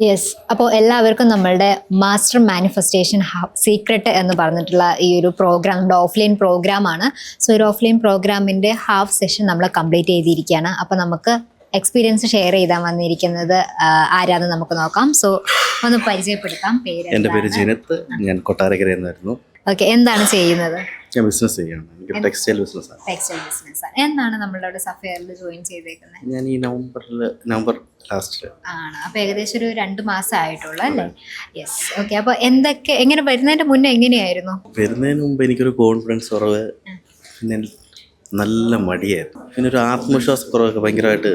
Yes അപ്പോൾ എല്ലാവർക്കും നമ്മളുടെ മാസ്റ്റർ മാനിഫെസ്റ്റേഷൻ സീക്രട്ട് എന്ന് പറഞ്ഞിട്ടുള്ള ഈ ഒരു പ്രോഗ്രാം നമ്മുടെ ഓഫ്ലൈൻ പ്രോഗ്രാമാണ് സോ ഒരു ഓഫ്ലൈൻ പ്രോഗ്രാമിന്റെ ഹാഫ് സെഷൻ നമ്മൾ കംപ്ലീറ്റ് ചെയ്തിരിക്കുകയാണ്. അപ്പോൾ നമുക്ക് എക്സ്പീരിയൻസ് ഷെയർ ചെയ്താൽ വന്നിരിക്കുന്നത് ആരാന്ന് നമുക്ക് നോക്കാം. സോ ഒന്ന് പരിചയപ്പെടുത്താം. പേര് എന്റെ പേര് ജിനത്ത്. ഞാൻ കൊട്ടാരക്കരയിൽ നിന്നായിരുന്നു. ഓക്കെ എന്താണ് ചെയ്യുന്നത്? ഞാൻ ബിസിനസ് ചെയ്യാണ് എനിക്ക് ടെക്സ്റ്റൈൽ ബിസിനസ്സാണ് ടെക്സ്റ്റൈൽ ബിസിനസ് എന്നാണ് നമ്മളവിടെ സഫയറിൽ ജോയിൻ ചെയ്തേക്കുന്നത് ഞാൻ ഈ നവംബറിൽ നവംബർ ലാസ്റ്റിൽ ആണ്. അപ്പൊ ഏകദേശം ഒരു രണ്ട് മാസം ആയിട്ടുള്ളൂ അല്ലേ? യെസ് ഓക്കെ അപ്പൊ എന്തൊക്കെ എങ്ങനെ വരുന്നതിന്റെ മുന്നേ എങ്ങനെയായിരുന്നു? വരുന്നതിന് മുമ്പ് എനിക്കൊരു കോൺഫിഡൻസ് കുറവ്. പിന്നെ നല്ല മടിയായിരുന്നു. പിന്നെ ഒരു ആത്മവിശ്വാസ കുറവൊക്കെ ഭയങ്കരമായിട്ട്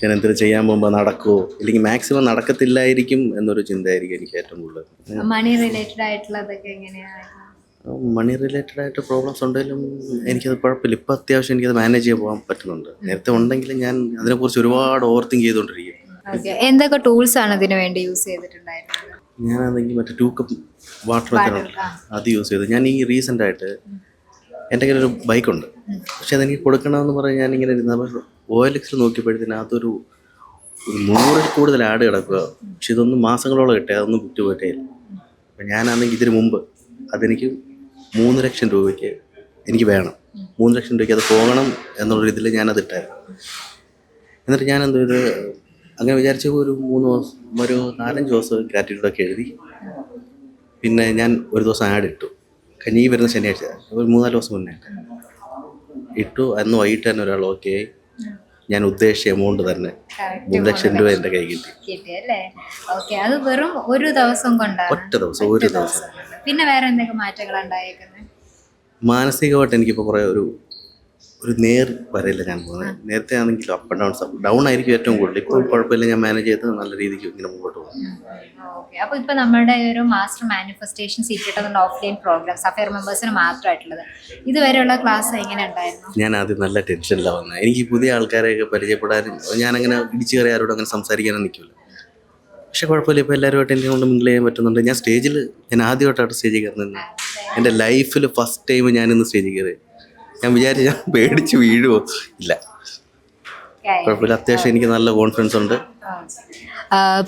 ഞാൻ എന്തെങ്കിലും ചെയ്യാൻ പോകുമ്പോൾ നടക്കുമോ ഇല്ലെങ്കിൽ മാക്സിമം നടക്കത്തില്ലായിരിക്കും എന്നൊരു ചിന്തയായിരിക്കും എനിക്ക് ഏറ്റവും കൂടുതൽ. മണി റിലേറ്റഡ് ആയിട്ടുള്ളതൊക്കെ എങ്ങനെയായിരുന്നു മണി റിലേറ്റഡ് ആയിട്ട് പ്രോബ്ലംസ് ഉണ്ടെങ്കിലും എനിക്കത് കുഴപ്പമില്ല. ഇപ്പം അത്യാവശ്യം എനിക്കത് മാനേജ് ചെയ്യാൻ പോകാൻ പറ്റുന്നുണ്ട്. നേരത്തെ ഉണ്ടെങ്കിലും ഞാൻ അതിനെക്കുറിച്ച് ഒരുപാട് ഓവർ തിങ്ക് ചെയ്തുകൊണ്ടിരിക്കും എന്തൊക്കെ ടൂൾസ് ആണ് ഇതിനു വേണ്ടി യൂസ് ചെയ്തിട്ടുണ്ടായിരുന്നത്? ഞാനാണെങ്കിൽ മറ്റേ ടൂ കപ്പ് വാട്ടർ ആ. അത് യൂസ് ചെയ്തു. ഞാൻ ഈ റീസെന്റ് ആയിട്ട് എന്റെ കയ്യിൽ ഒരു ബൈക്കുണ്ട് പക്ഷെ അതെനിക്ക് കൊടുക്കണമെന്ന് പറഞ്ഞ് ഞാനിങ്ങനെ ഇരുന്ന ഒ എൽ എക്സിൽ നോക്കിയപ്പോഴത്തേന് അതൊരു ഒരു നൂറിൽ കൂടുതൽ ആഡ് കിടക്കുക. പക്ഷെ ഇതൊന്നും മാസങ്ങളോളം കിട്ടിയ അതൊന്നും വിറ്റ് പോയിട്ടേ ഇല്ല. അപ്പം ഞാനാണെങ്കിൽ ഇതിന് മുമ്പ് അതെനിക്ക് മൂന്ന് ലക്ഷം രൂപയ്ക്ക് എനിക്ക് വേണം. മൂന്ന് ലക്ഷം രൂപയ്ക്ക് അത് പോകണം എന്നുള്ള രീതിയിൽ ഞാനത് ഇട്ടായിരുന്നു. എന്നിട്ട് ഞാൻ എന്തോ ഇത് അങ്ങനെ വിചാരിച്ച ഒരു മൂന്ന് ദിവസം ഒരു നാലഞ്ച് ദിവസം ഗ്രാറ്റിറ്റ്യൂഡൊക്കെ എഴുതി പിന്നെ ഞാൻ ഒരു ദിവസം ആഡ് ഇട്ടു. കഞ്ഞി വരുന്ന ശനിയാഴ്ച ഒരു മൂന്നാൽ ദിവസം മുന്നേ ഇട്ടു. അന്ന് വൈകിട്ട് തന്നെ ഒരാൾ ഓക്കെ ആയി. ഞാൻ ഉദ്ദേശിച്ച എമൗണ്ട് തന്നെ മൂന്ന് ലക്ഷം രൂപ എന്റെ കൈ കിട്ടി. കിട്ടി അല്ലേ? ഓക്കെ അത് വെറും ഒരു ദിവസം കൊണ്ടാണ്. ഒറ്റ ദിവസം ഒരു ദിവസം പിന്നെ വേറെ എന്തൊക്കെ മാറ്റങ്ങൾ ഉണ്ടായേക്കുന്നത്? മാനസികമായിട്ട് എനിക്കിപ്പോൾ കുറേ ഒരു ഒരു നേർ വരയില്ല ഞാൻ പോകുന്നത് നേരത്തെ ആണെങ്കിലും അപ്പ് ആൻഡ് ഡൗൺ ഡൗൺ ആയിരിക്കും ഏറ്റവും കൂടുതൽ. ഇപ്പോൾ കുഴപ്പമില്ല ഞാൻ മാനേജ് ചെയ്ത് നല്ല രീതിക്ക് ഇങ്ങനെ മുമ്പോട്ട് പോകും. അപ്പൊ ഇപ്പൊ നമ്മുടെ ഒരു മാസ്റ്റർ മാനിഫെസ്റ്റേഷൻ സീക്രട്ട് എന്നുള്ള ഓഫ്ലൈൻ പ്രോഗ്രാം സഫയർ മെമ്പേഴ്സിന് മാത്രമായിട്ടുള്ളത്. ഇതുവരെയുള്ള ക്ലാസ് എങ്ങനെ ഉണ്ടായിരുന്നു? ഞാൻ ആദ്യം നല്ല ടെൻഷനിലാണ് വന്നത് എനിക്ക് പുതിയ ആൾക്കാരെയൊക്കെ പരിചയപ്പെടാനും ഞാനങ്ങനെ ഇടിച്ചു കയറി ആരോടും അങ്ങനെ സംസാരിക്കാനും നിൽക്കില്ല. പക്ഷെ കുഴപ്പമില്ല ഇപ്പോൾ എല്ലാവരുമായിട്ട് എനിക്ക് കൊണ്ട് മിങ്കിൾ ചെയ്യാൻ പറ്റുന്നുണ്ട്. ഞാൻ സ്റ്റേജിൽ ഞാൻ ആദ്യമായിട്ടാണ് സ്റ്റേജിൽ കയറുന്നത്. എന്റെ ലൈഫിൽ ഫസ്റ്റ് ടൈം ഞാനിന്ന് സ്റ്റേജിൽ കയറി. ഞാൻ വിചാരിച്ചു പേടിച്ച് വീഴുമോ ഇല്ല. കുഴപ്പമില്ല. അത്യാവശ്യം എനിക്ക് നല്ല കോൺഫിഡൻസ് ഉണ്ട്.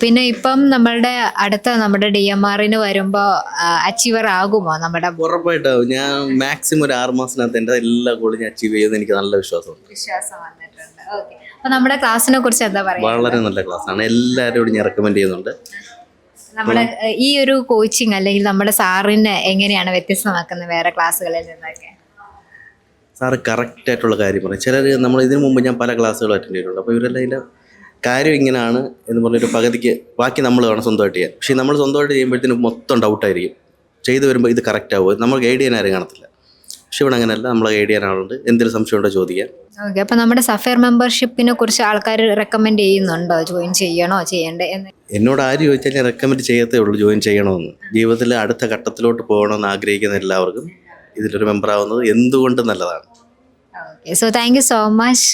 പിന്നെ ഇപ്പം നമ്മളുടെ അടുത്ത നമ്മുടെ ഡി എം ആറിന് വരുമ്പോ അച്ചീവർ ആകുമോ നമ്മുടെ ഉറപ്പായിട്ടാവും ഞാൻ മാക്സിമം ഒരു ആറ് മാസത്തിനകത്ത് എന്റെ എല്ലാ ഗോളും ഞാൻ അച്ചീവ് ചെയ്യുമെന്ന് എനിക്ക് നല്ല വിശ്വാസമുണ്ട് വിശ്വാസം വന്നിട്ടുണ്ട്. ഓക്കെ അപ്പൊ നമ്മുടെ ക്ലാസ്സിനെ കുറിച്ച് എന്താ പറയുക? വളരെ നല്ല ക്ലാസ്സാണ് എല്ലാവരോടും ഞാൻ റെക്കമെൻഡ് ചെയ്യുന്നുണ്ട്. നമ്മുടെ ഈ ഒരു കോച്ചിങ് അല്ലെങ്കിൽ നമ്മുടെ സാറിനെ എങ്ങനെയാണ് വ്യത്യസ്തമാക്കുന്നത് വേറെ ക്ലാസ്സുകളിൽ നിന്നൊക്കെ? സാറ് കറക്റ്റ് ആയിട്ടുള്ള കാര്യം പറയും. ചിലർ നമ്മൾ ഇതിനു മുമ്പ് ഞാൻ പല ക്ലാസ്സുകൾ അറ്റൻഡ് ചെയ്തിട്ടുണ്ട്. അപ്പോൾ ഇവരെല്ലാം ഇതിന്റെ കാര്യം ഇങ്ങനെയാണ് എന്ന് പറഞ്ഞൊരു പകുതിക്ക് ബാക്കി നമ്മൾ വേണം സ്വന്തമായിട്ട് ചെയ്യാൻ. പക്ഷേ നമ്മൾ സ്വന്തമായിട്ട് ചെയ്യുമ്പോഴത്തേനും മൊത്തം ഡൗട്ടായിരിക്കും ചെയ്തു വരുമ്പോൾ ഇത് കറക്റ്റ് ആവുമോ? നമ്മൾ ഗൈഡ് ചെയ്യാൻ ആരും കാണത്തില്ല. പക്ഷെ ഇവിടെ അങ്ങനെയല്ല. നമ്മൾ ഗൈഡ് ചെയ്യാൻ ആളുണ്ട്. എന്തെങ്കിലും സംശയം ഉണ്ടോ ചോദിക്കാം. ഓക്കെ. അപ്പോൾ നമ്മുടെ സഫയർ മെമ്പർഷിപ്പിനെ കുറിച്ച് ആൾക്കാർ റെക്കമെൻഡ് ചെയ്യുന്നുണ്ടോ? ജോയിൻ ചെയ്യണോ? ചെയ്യണ്ടേ? എന്ന് എന്നോട് ആര് ചോദിച്ചാൽ ഞാൻ റെക്കമെൻഡ് ചെയ്യത്തേ ഉള്ളൂ. ജോയിൻ ചെയ്യണമെന്ന്. ജീവിതത്തിൽ അടുത്ത ഘട്ടത്തിലോട്ട് പോകണമെന്ന് ആഗ്രഹിക്കുന്ന എല്ലാവർക്കും ഇതിലൊരു മെമ്പർ ആവുന്നത് എന്തുകൊണ്ടും നല്ലതാണ്. So thank you so much